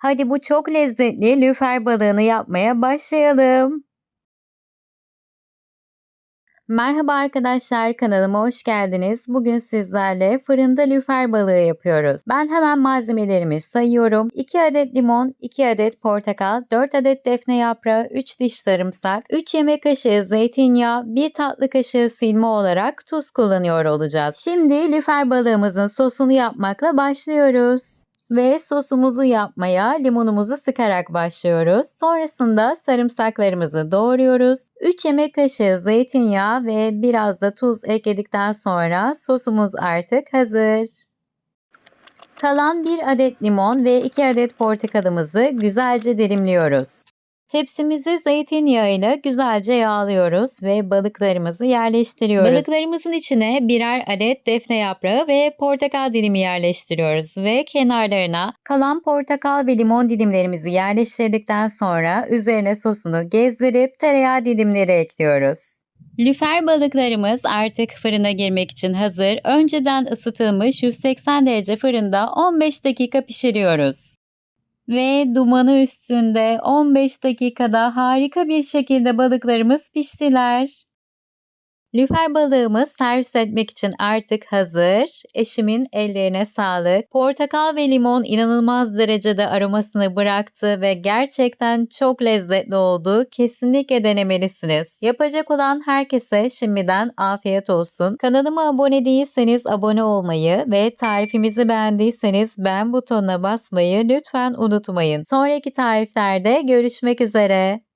Hadi bu çok lezzetli lüfer balığını yapmaya başlayalım. Merhaba arkadaşlar kanalıma hoş geldiniz. Bugün sizlerle fırında lüfer balığı yapıyoruz. Ben hemen malzemelerimi sayıyorum. 2 adet limon, 2 adet portakal, 4 adet defne yaprağı, 3 diş sarımsak, 3 yemek kaşığı zeytinyağı, 1 tatlı kaşığı silme olarak tuz kullanıyor olacağız. Şimdi lüfer balığımızın sosunu yapmakla başlıyoruz. Ve sosumuzu yapmaya limonumuzu sıkarak başlıyoruz. Sonrasında sarımsaklarımızı doğruyoruz. 3 yemek kaşığı zeytinyağı ve biraz da tuz ekledikten sonra sosumuz artık hazır. Kalan 1 adet limon ve 2 adet portakalımızı güzelce dilimliyoruz. Tepsimizi zeytinyağıyla güzelce yağlıyoruz ve balıklarımızı yerleştiriyoruz. Balıklarımızın içine birer adet defne yaprağı ve portakal dilimi yerleştiriyoruz ve kenarlarına kalan portakal ve limon dilimlerimizi yerleştirdikten sonra üzerine sosunu gezdirip tereyağı dilimleri ekliyoruz. Lüfer balıklarımız artık fırına girmek için hazır. Önceden ısıtılmış 180 derece fırında 15 dakika pişiriyoruz ve dumanı üstünde 15 dakikada harika bir şekilde balıklarımız piştiler. Lüfer balığımız servis etmek için artık hazır. Eşimin ellerine sağlık. Portakal ve limon inanılmaz derecede aromasını bıraktı ve gerçekten çok lezzetli oldu. Kesinlikle denemelisiniz. Yapacak olan herkese şimdiden afiyet olsun. Kanalıma abone değilseniz abone olmayı ve tarifimizi beğendiyseniz beğen butonuna basmayı lütfen unutmayın. Sonraki tariflerde görüşmek üzere.